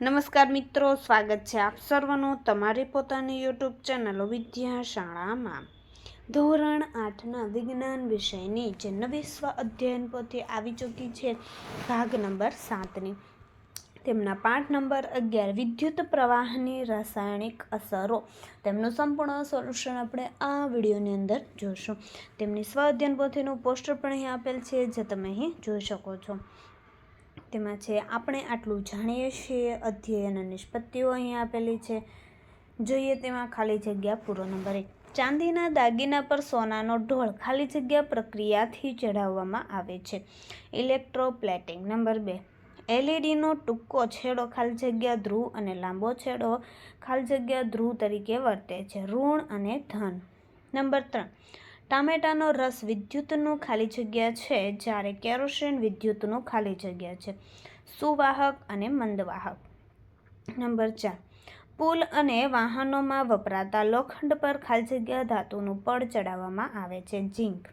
નમસ્કાર મિત્રો, સ્વાગત છે આપ સર્વનું તમારી પોતાની યુટ્યુબ ચેનલ વિદ્યાશાળામાં. ધોરણ આઠના વિજ્ઞાન વિષયની જે નવી સ્વ અધ્યયન પોથી આવી ચૂકી છે, ભાગ નંબર સાતની. તેમના પાઠ નંબર અગિયાર, વિદ્યુત પ્રવાહની રાસાયણિક અસરો. તેમનું સંપૂર્ણ સોલ્યુશન આપણે આ વિડીયોની અંદર જોઈશું તેમની સ્વ અધ્યયન પોથીનું પોસ્ટર પણ અહીં આપેલ છે, જે તમે અહીં જોઈ શકો છો. તેમાં છે, આપણે આટલું જાણીએ છીએ, અધ્યયન અને નિષ્પત્તિઓ અહીં આપેલી છે. જોઈએ તેમાં ખાલી જગ્યા પૂરો નંબર એક. ચાંદીના દાગીના પર સોનાનો ઢોળ ખાલી જગ્યા પ્રક્રિયાથી ચઢાવવામાં આવે છે. ઇલેક્ટ્રોપ્લેટિંગ. નંબર બે. એલઈડીનો ટૂંકો છેડો ખાલી જગ્યા ધ્રુવ અને લાંબો છેડો ખાલી જગ્યા ધ્રુવ તરીકે વર્તે છે. ઋણ અને ધન. નંબર ત્રણ. ટામેટાનો રસ વિદ્યુતનું ખાલી જગ્યા છે, જ્યારે કેરોસીન વિદ્યુતનું ખાલી જગ્યા છે. સુવાહક અને મંદવાહક. નંબર ચાર. પુલ અને વાહનોમાં વપરાતા લોખંડ પર ખાલી જગ્યા ધાતુનું પડ ચડાવવામાં આવે છે. ઝીંક.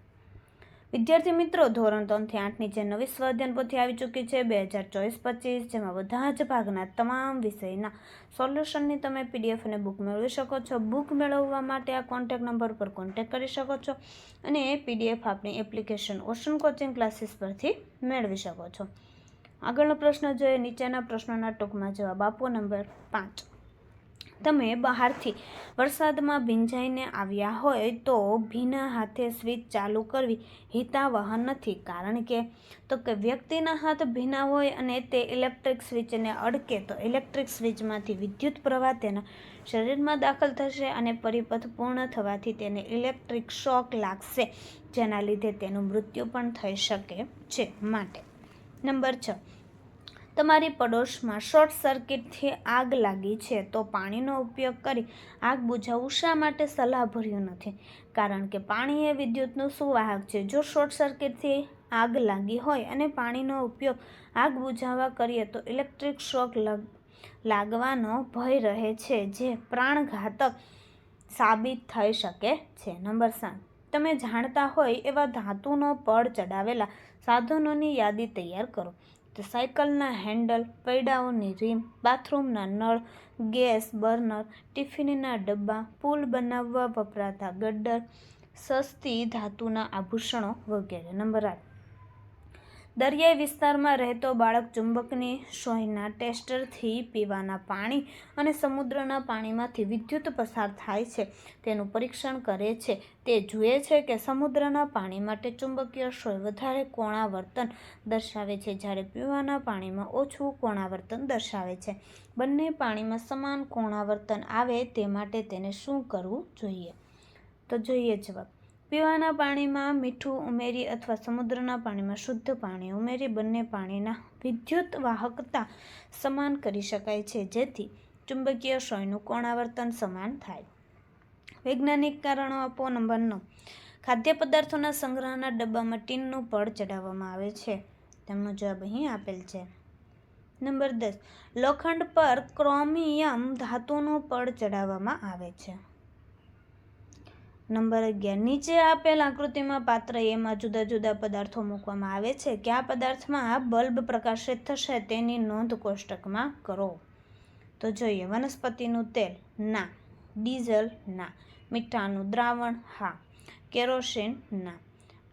વિદ્યાર્થી મિત્રો, ધોરણ ત્રણથી આઠની જે નવી સ્વાધ્યાન પોથી આવી ચૂકી છે, બે હજાર ચોવીસ પચીસ, જેમાં બધા જ ભાગના તમામ વિષયના સોલ્યુશનની તમે પીડીએફ અને બુક મેળવી શકો છો. બુક મેળવવા માટે આ કોન્ટેક નંબર પર કોન્ટેક કરી શકો છો અને એ પીડીએફ આપણી એપ્લિકેશન ઓશન કોચિંગ ક્લાસીસ પરથી મેળવી શકો છો. આગળનો પ્રશ્ન જોઈએ. નીચેના પ્રશ્નોના ટૂંકમાં જવાબ આપો. નંબર પાંચ. તમે બહારથી વરસાદમાં ભીંજાઈને આવ્યા હોય તો ભીના હાથે સ્વિચ ચાલુ કરવી હિતાવહ નથી. કારણ કે, તો કે વ્યક્તિના હાથ ભીના હોય અને તે ઇલેક્ટ્રિક સ્વિચને અડકે, તો ઇલેક્ટ્રિક સ્વિચમાંથી વિદ્યુત પ્રવાહ તેના શરીરમાં દાખલ થશે અને પરિપથ પૂર્ણ થવાથી તેને ઇલેક્ટ્રિક શોક લાગશે, જેના લીધે તેનું મૃત્યુ પણ થઈ શકે છે માટે. નંબર છ. તમારી પડોશમાં શોર્ટ સર્કિટથી આગ લાગી છે, તો પાણીનો ઉપયોગ કરી આગ બુઝાવવું શા માટે સલાહભર્યું નથી? કારણ કે પાણી એ વિદ્યુતનું સુવાહક છે. જો શોર્ટ સર્કિટથી આગ લાગી હોય અને પાણીનો ઉપયોગ આગ બુઝાવવા કરીએ, તો ઇલેક્ટ્રિક શોક લાગવાનો ભય રહે છે, જે પ્રાણઘાતક સાબિત થઈ શકે છે. નંબર સાત. તમે જાણતા હોય એવા ધાતુનો પડ ચડાવેલા સાધનોની યાદી તૈયાર કરો. તો સાયકલના હેન્ડલ, પૈડાઓની રીમ, બાથરૂમના નળ, ગેસ બર્નર, ટિફિનના ડબ્બા, પુલ બનાવવા વપરાતા ગડ્ડર સસ્તી ધાતુના આભૂષણો વગેરે. નંબર આઠ. દરિયાઈ વિસ્તારમાં રહેતો બાળક ચુંબકની સોયના ટેસ્ટરથી પીવાના પાણી અને સમુદ્રના પાણીમાંથી વિદ્યુત પસાર થાય છે. તેનું પરીક્ષણ કરે છે. તે જુએ છે કે સમુદ્રના પાણી માટે ચુંબકીય સોય વધારે કોણાવર્તન દર્શાવે છે, જ્યારે પીવાના પાણીમાં ઓછું કોણાવર્તન દર્શાવે છે. બંને પાણીમાં સમાન કોણાવર્તન આવે તે માટે તેને શું કરવું જોઈએ? તો જોઈએ જવાબ. પીવાના પાણીમાં મીઠું ઉમેરી અથવા સમુદ્રના પાણીમાં શુદ્ધ પાણી ઉમેરી બંને પાણીના વિદ્યુત વાહકતા સમાન કરી શકાય છે, જેથી ચુંબકીય સોયનું કોણાવર્તન સમાન થાય. વૈજ્ઞાનિક કારણો આપો. નંબર નવ. ખાદ્ય પદાર્થોના સંગ્રહના ડબ્બામાં ટીનનું પડ ચડાવવામાં આવે છે. તેમનો જવાબ અહીં આપેલ છે. નંબર દસ. લોખંડ પર ક્રોમિયમ ધાતુનું પડ ચડાવવામાં આવે છે. નંબર અગિયાર. નીચે આપેલ આકૃતિમાં પાત્ર એમાં જુદા જુદા પદાર્થો મૂકવામાં આવે છે. કે આ પદાર્થમાં બલ્બ પ્રકાશિત થશે તેની નોંધ કોષ્ટકમાં કરો. તો જોઈએ, વનસ્પતિનું તેલ, ના. ડીઝલ, ના. મીઠાનું દ્રાવણ, હા. કેરોસીન, ના.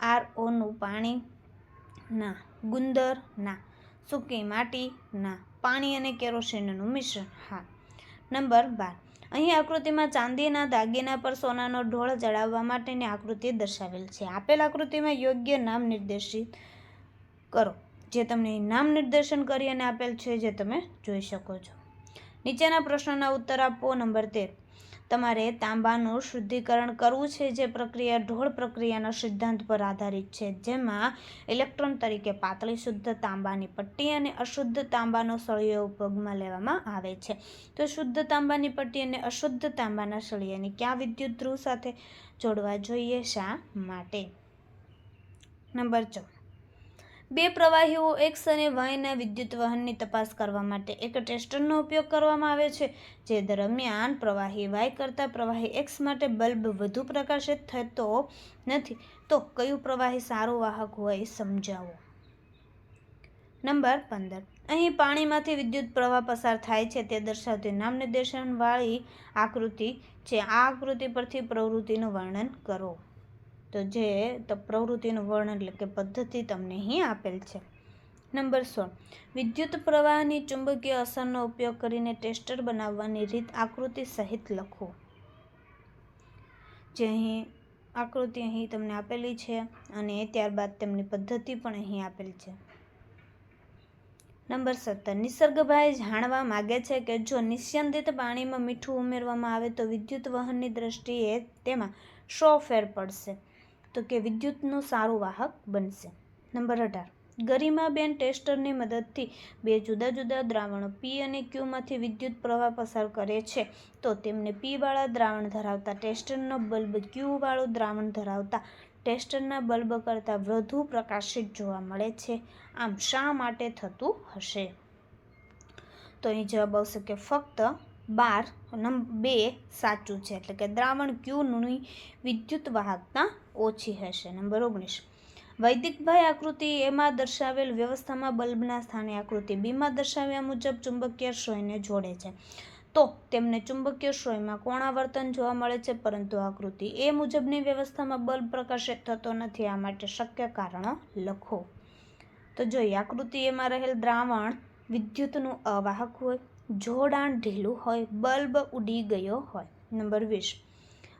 આરઓનું પાણી, ના. ગુંદર, ના. સૂકી માટી, ના. પાણી અને કેરોસીનનું મિશ્રણ, હા. નંબર બાર. અહીં આકૃતિમાં ચાંદીના દાગીના પર સોનાનો ઢોળ ચડાવવા માટેની આકૃતિ દર્શાવેલ છે. આપેલ આકૃતિમાં યોગ્ય નામ નિર્દેશિત કરો, જે તમને નામ નિર્દેશન કરી અને આપેલ છે, જે તમે જોઈ શકો છો. નીચેના પ્રશ્નોના ઉત્તર આપો. નંબર તેર. તમારે તાંબાનું શુદ્ધિકરણ કરવું છે જે પ્રક્રિયા ઢોળ પ્રક્રિયાના સિદ્ધાંત પર આધારિત છે, જેમાં ઇલેક્ટ્રોન તરીકે પાતળી શુદ્ધ તાંબાની પટ્ટી અને અશુદ્ધ તાંબાનો સળિયો ઉપયોગમાં લેવામાં આવે છે. તો શુદ્ધ તાંબાની પટ્ટી અને અશુદ્ધ તાંબાના સળિયાની ક્યાં વિદ્યુત ધ્રુવ સાથે જોડવા જોઈએ શા માટે? નંબર ચૌદ. બે પ્રવાહીઓ, એક્સ અને વાયના વિદ્યુત વહનની તપાસ કરવા માટે એક ટેસ્ટરનો ઉપયોગ કરવામાં આવે છે, જે દરમિયાન પ્રવાહી વાય કરતાં પ્રવાહી એક્સ માટે બલ્બ વધુ પ્રકાશિત થતો નથી. તો કયું પ્રવાહી સારું વાહક હોય એ સમજાવો. નંબર પંદર. અહીં પાણીમાંથી વિદ્યુત પ્રવાહ પસાર થાય છે, તે દર્શાવતી નામ નિર્દેશનવાળી આકૃતિ છે. આ આકૃતિ પરથી પ્રવૃત્તિનું વર્ણન કરો. તો જે પ્રવૃત્તિનું વર્ણન એટલે કે પદ્ધતિ તમને અહીં આપેલ છે. નંબર સોળ. વિદ્યુત પ્રવાહની ચુંબકીય અસરનો ઉપયોગ કરીને ટેસ્ટર બનાવવાની રીત આકૃતિ સહિત લખો. જે અહીં, આકૃતિ અહીં તમને આપેલી છે અને ત્યારબાદ તેમની પદ્ધતિ પણ અહીં આપેલ છે. નંબર સત્તર. નિસર્ગભાઈ જાણવા માગે છે કે જો નિસ્યંદિત પાણીમાં મીઠું ઉમેરવામાં આવે તો વિદ્યુત વહનની દ્રષ્ટિએ તેમાં શો ફેર પડશે? તો કે વિદ્યુતનું સારું વાહક બનશે. નંબર અઢાર. ગરિમાબેન ટેસ્ટરની મદદથી બે જુદા જુદા દ્રાવણો પી અને ક્યુમાંથી વિદ્યુત પ્રવાહ પસાર કરે છે. તો તેમને પીવાળા દ્રાવણ ધરાવતા ટેસ્ટરનો બલ્બ ક્યુવાળું દ્રાવણ ધરાવતા ટેસ્ટરના બલ્બ કરતાં વધુ પ્રકાશિત જોવા મળે છે. આમ શા માટે થતું હશે? તો અહીં જવાબ આવશે કે ફક્ત બાર નંબર બે સાચું છે. એટલે કે દ્રાવણ ક્યુની વિદ્યુત વાહકતા ઓછી હશે. નંબર ઓગણીસ. વૈદિકભાઈ આકૃતિ એમાં દર્શાવેલ વ્યવસ્થામાં બલ્બના સ્થાને આકૃતિ બીમાં દર્શાવ્યા મુજબ ચુંબકીય શ્રોયને જોડે છે. તો તેમને ચુંબકીય શ્રોયમાં કોણાવર્તન જોવા મળે છે? પરંતુ આકૃતિ એ મુજબની વ્યવસ્થામાં બલ્બ પ્રકાશિત થતો નથી. આ માટે શક્ય કારણો લખો. તો જોઈએ, આકૃતિ એમાં રહેલ દ્રાવણ વિદ્યુતનું અવાહક હોય જોડાણ ઢીલું હોય, બલ્બ ઉડી ગયો હોય. નંબર વીસ.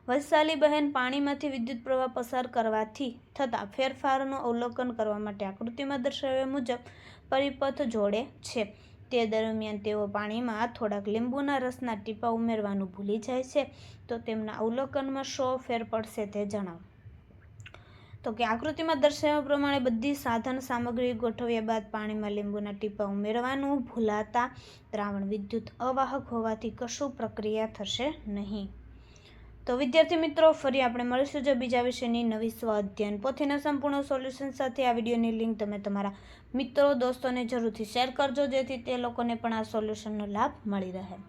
વૈશાલી બહેન પાણીમાંથી વિદ્યુત પ્રવાહ પસાર કરવાથી થતા ફેરફારનું અવલોકન કરવા માટે આકૃતિમાં દર્શાવ્યા મુજબ પરિપથ જોડે છે. તે દરમિયાન તેઓ પાણીમાં થોડાક લીંબુના રસના ટીપા ઉમેરવાનું ભૂલી જાય છે. તો તેમના અવલોકનમાં શો ફેર પડશે તે જણાવો. તો કે આકૃતિમાં દર્શાવ્યા પ્રમાણે બધી સાધન સામગ્રી ગોઠવ્યા બાદ પાણીમાં લીંબુના ટીપા ઉમેરવાનું, ભૂલાતા દ્રાવણ વિદ્યુત અવાહક હોવાથી કશું પ્રક્રિયા થશે નહીં. તો વિદ્યાર્થી મિત્રો, ફરી આપણે મળીશું જો બીજા વિષયની નવી સ્વ અધ્યયન પોથીના સંપૂર્ણ સોલ્યુશન સાથે. આ વિડીયોની લિંક તમે તમારા મિત્રો, દોસ્તોને જરૂરથી શેર કરજો, જેથી તે લોકોને પણ આ સોલ્યુશનનો લાભ મળી રહે.